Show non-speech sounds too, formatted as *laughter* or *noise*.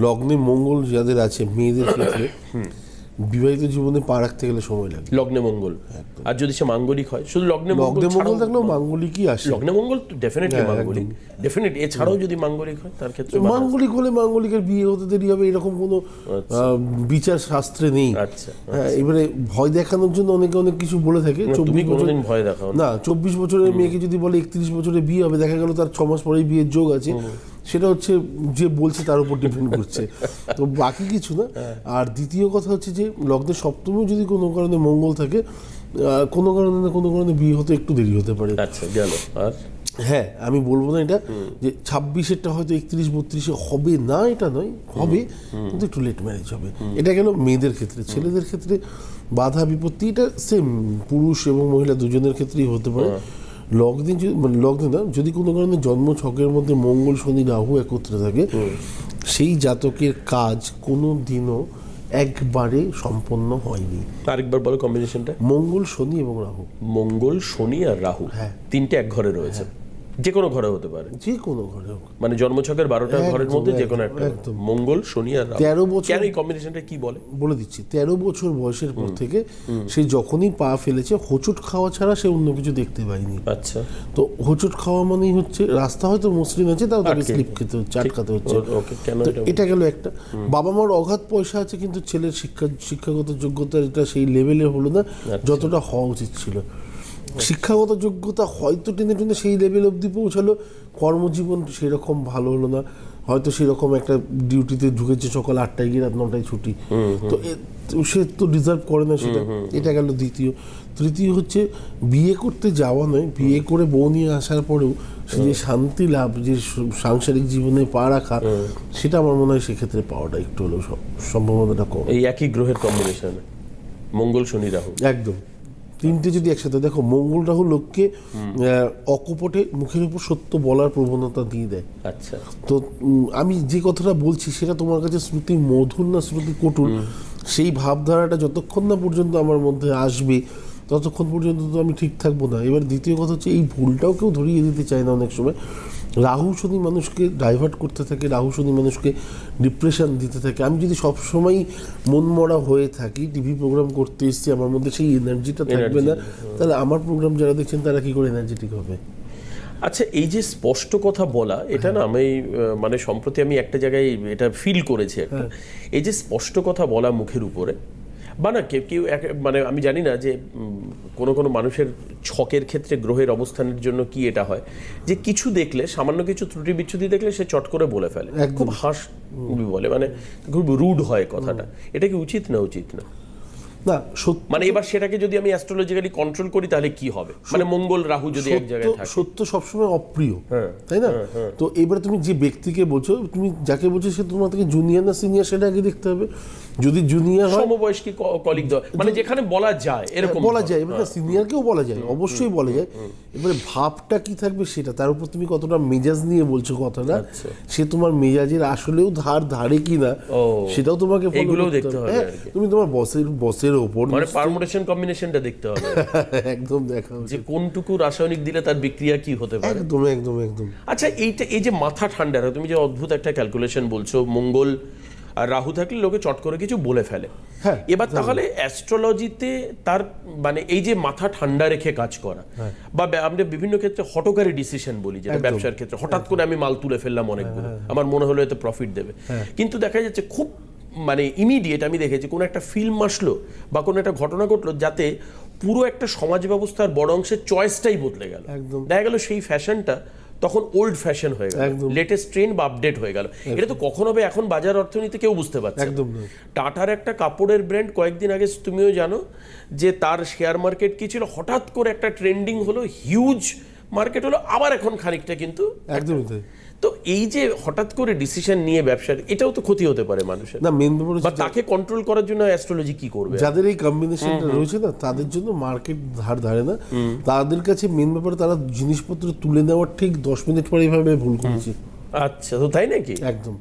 লগ্নে মঙ্গল যাদের আছে মেয়েদের ক্ষেত্রে বিবাহিত জীবনে পা রাখতে গেলে সময় লাগে। লগ্নে মঙ্গল। আর যদি সে মাঙ্গলিক হয় শুধু লগ্নে লগ্নে মঙ্গল থাকলেও মাঙ্গলিকই আসে। লগ্নে মঙ্গল ডেফিনেটলি হ্যাঁ, মাঙ্গলিক। ডেফিনেট এছাড়াও যদি মাঙ্গলিক হয় তার ক্ষেত্রে মাঙ্গলিক হলে মাঙ্গলিকের বিয়ে হতে দেরি হবে এরকম কোনো আহ, বিচার শাস্ত্রে নেই। আচ্ছা হ্যাঁ এবারে ভয় দেখানোর জন্য অনেকে অনেক কিছু বলে থাকে। চব্বিশ বছর ভয় দেখাও না। না চব্বিশ বছরের মেয়েকে যদি বলে একত্রিশ বছরে বিয়ে হবে দেখা গেল তার ছ মাস পরেই বিয়ের যোগ আছে। সেটা হচ্ছে যে বলছে তার উপর ডিপেন্ড করছে। তো বাকি কিছু না। আর দ্বিতীয় কথা হচ্ছে যে লগ্নের সপ্তমেও যদি কোনো কারণে মঙ্গল থাকে কোনো কারণে না কোনো কারণে বিয়ে হতে একটু দেরি হতে পারে। আচ্ছা গেল। আর? হ্যাঁ আমি বলব না এটা যে ছাব্বিশেরটা হয়তো একত্রিশ বত্রিশে হবে না এটা নয় হবে কিন্তু একটু লেট ম্যারেজ হবে। এটা গেল মেয়েদের ক্ষেত্রে ছেলেদের ক্ষেত্রে বাধা বিপত্তি এটা সেম পুরুষ এবং মহিলা দুজনের ক্ষেত্রেই হতে পারে। লগ্নে যদি মানে লগ্নে না যদি কোনো কারণে জন্ম ছকের মধ্যে মঙ্গল শনি রাহু একত্রে থাকে সেই জাতকের কাজ কোনো দিনও একবারে সম্পন্ন হয়নি। আরেকবার বলো কম্বিনেশনটা মঙ্গল শনি এবং রাহু। মঙ্গল শনি আর রাহু। হ্যাঁ। তিনটে এক ঘরে রয়েছে। যে কোনো ঘরে হতে পারে। যে কোনো ঘরে মানে জন্মছকের বারোটা ঘরের মধ্যে যে কোনো একটা। মঙ্গল শনি আর তেরো বছর এই কম্বিনেশনটা কি বলে? বলে দিচ্ছি তেরো বছর বয়সের পর থেকে সে যখনই পা ফেলেছে হোঁচট খাওয়া ছাড়া সে অন্য কিছু দেখতে পায়নি। আচ্ছা। তো হোঁচট খাওয়া মানেই হচ্ছে রাস্তা হয়তো মসৃণ আছে তাও তাকে স্লিপ খেতে হচ্ছে আটকাতে হচ্ছে। এটা এটা গেল একটা। বাবা মার অগাধ পয়সা আছে কিন্তু ছেলের শিক্ষা শিক্ষাগত যোগ্যতা এটা সেই লেভেলে হলো না যতটা হওয়া উচিত ছিল। শিক্ষাগত যোগ্যতা হয়তো টেনে টেনে সেই লেভেল অবধি পৌঁছালো কর্মজীবন সেরকম ভালো হলো না। হয়তো সেরকম একটা ডিউটিতে ঢুকেছে সকাল আটটায় গিয়ে রাত নটায় ছুটি। তো সে তো ডিজার্ভ করে না সেটা। এটা গেল দ্বিতীয়। তৃতীয় হচ্ছে বিয়ে করতে যাওয়া নয় বিয়ে করে বউ নিয়ে আসার পরেও সে যে শান্তি লাভ যে সাংসারিক জীবনে পা রাখা সেটা আমার মনে হয় সেক্ষেত্রে পাওয়াটা একটু হলেও সম- সম্ভাবনাটা কম। এই একই গ্রহের কম্বিনেশন মঙ্গল শনি রাহু। একদম। তিনটে যদি একসাথে দেখো মঙ্গল রাহু লোককে আহ, অকপটে মুখের উপর সত্য বলার প্রবণতা দিয়ে দেয়। আচ্ছা। তো আমি যে কথাটা বলছি সেটা তোমার কাছে শ্রুতি মধুর না শ্রুতি কটুর সেই ভাবধারাটা যতক্ষণ না পর্যন্ত আমার মধ্যে আসবে ততক্ষণ পর্যন্ত তো আমি ঠিক থাকব না। এবার দ্বিতীয় কথা হচ্ছে এই ভুলটাও কেউ ধরিয়ে দিতে চায় না অনেক সময়। রাহু শনি মানুষকে ডাইভার্ট করতে থাকে রাহু শনি মানুষকে ডিপ্রেশন দিতে থাকে। আমি যদি সবসময় মনমরা হয়ে থাকি টিভি প্রোগ্রাম করতে এসেছি আমার মধ্যে সেই এনার্জিটা থাকবে না। তাহলে আমার প্রোগ্রাম যারা দেখছেন তারা কি করে এনার্জেটিক হবে? আচ্ছা এই যে স্পষ্ট কথা বলা এটা না আমি মানে সম্প্রতি আমি একটা জায়গায় এটা ফিল করেছি একটা। এই যে স্পষ্ট কথা বলা মুখের উপরে বা না কেউ কেউ এক- মানে আমি জানি না যে কোনো কোনো মানুষের ছকের ক্ষেত্রে গ্রহের অবস্থানের জন্য কি এটা হয়। যে কিছু দেখলে সামান্য কিছু ত্রুটি বিচ্ছুতি দেখলে সে চট করে বলে ফেলে। খুব হাস বলে মানে খুব রুড হয় কথাটা। এটা কি উচিত না উচিত না? না মানে এবার সেটাকে যদি আমি অ্যাস্ট্রোলজিক্যালি কন্ট্রোল করি তাহলে কি হবে? মানে মঙ্গল রাহু যদি এক জায়গায় থাকে। সত্য সবসময় অপ্রিয় হ্যাঁ, তাই না? তো এবারে তুমি যে ব্যক্তিকে বলছো তুমি যাকে বলছো সে তোমার থেকে জুনিয়র না সিনিয়র সেটা আগে দেখতে হবে। যদি জুনিয়র হয় সমবয়স্কি কলিগ মানে যেখানে বলা যায় এরকম বলা যায় এবার সিনিয়রকেও বলা যায় অবশ্যই বলা যায়। এবারে ভাবটা কি থাকবে সেটা তার উপর তুমি কতটা মেজাজ নিয়ে বলছো কথাটা আচ্ছা। সে তোমার মেজাজের আসলেও ধার ধারে কিনা সেটাও তোমাকে করতে দেখতে হবে। হ্যাঁ, তুমি তোমার বসের বসের ওপর মানে পারমুটেশন কম্বিনেশনটা দেখতে হবে। *laughs* একদম দেখা যে কোনটুকু রাসায়নিক দিলে তার বিক্রিয়া কি হতে পারে? একদম একদম একদম। আচ্ছা এইটা এই যে মাথা ঠান্ডা তুমি যে অদ্ভুত একটা ক্যালকুলেশন বলছো মঙ্গল আর রাহু থাকলে লোকে চট করে কিছু বলে ফেলে। হ্যাঁ, এবার তাহলে অ্যাস্ট্রোলজিতে তার মানে এই যে মাথা ঠান্ডা রেখে কাজ করা হ্যাঁ। বা আমরা বিভিন্ন ক্ষেত্রে হটকারী ডিসিশন বলি যেটা ব্যবসার ক্ষেত্রে। হঠাৎ করে আমি মাল তুলে ফেললাম অনেকগুলো। হ্যাঁ, আমার মনে হলো এতে প্রফিট দেবে। কিন্তু দেখা যাচ্ছে খুব মানে ইমিডিয়েট আমি দেখেছি কোনো একটা ফিল্ম আসলো বা কোনো একটা ঘটনা ঘটলো যাতে পুরো একটা সমাজ ব্যবস্থার বড় অংশের চয়েসটাই বদলে গেল। দেখা গেল সেই ফ্যাশনটা তখন ওল্ড ফ্যাশন হয়ে গেল। লেটেস্ট ট্রেন্ড বা আপডেট হয়ে গেল। এটা তো কখন হবে এখন বাজার অর্থনীতি কেউ বুঝতে পারছে একদম টাটার একটা কাপড়ের ব্র্যান্ড কয়েকদিন আগে তুমিও জানো যে তার শেয়ার মার্কেট কি ছিল? হঠাৎ করে একটা ট্রেন্ডিং হলো হিউজ মার্কেট হলো। আবার এখন খানিকটা কিন্তু একদমই এই যে হঠাৎ করে ডিসিশন নিয়ে ব্যবসার এটাও তো ক্ষতি হতে পারে মানুষের। না মেন বা তাকে কন্ট্রোল করার জন্য অ্যাস্ট্রোলজি কি করবে? যাদের এই কম্বিনেশনটা রয়েছে না তাদের জন্য মার্কেট ধার ধারে না। তাদের কাছে মেন ব্যাপারে তারা জিনিসপত্র তুলে নেওয়ার ঠিক দশ মিনিট পরে এইভাবে ভুল করেছে। আচ্ছা তো তাই নাকি? একদম।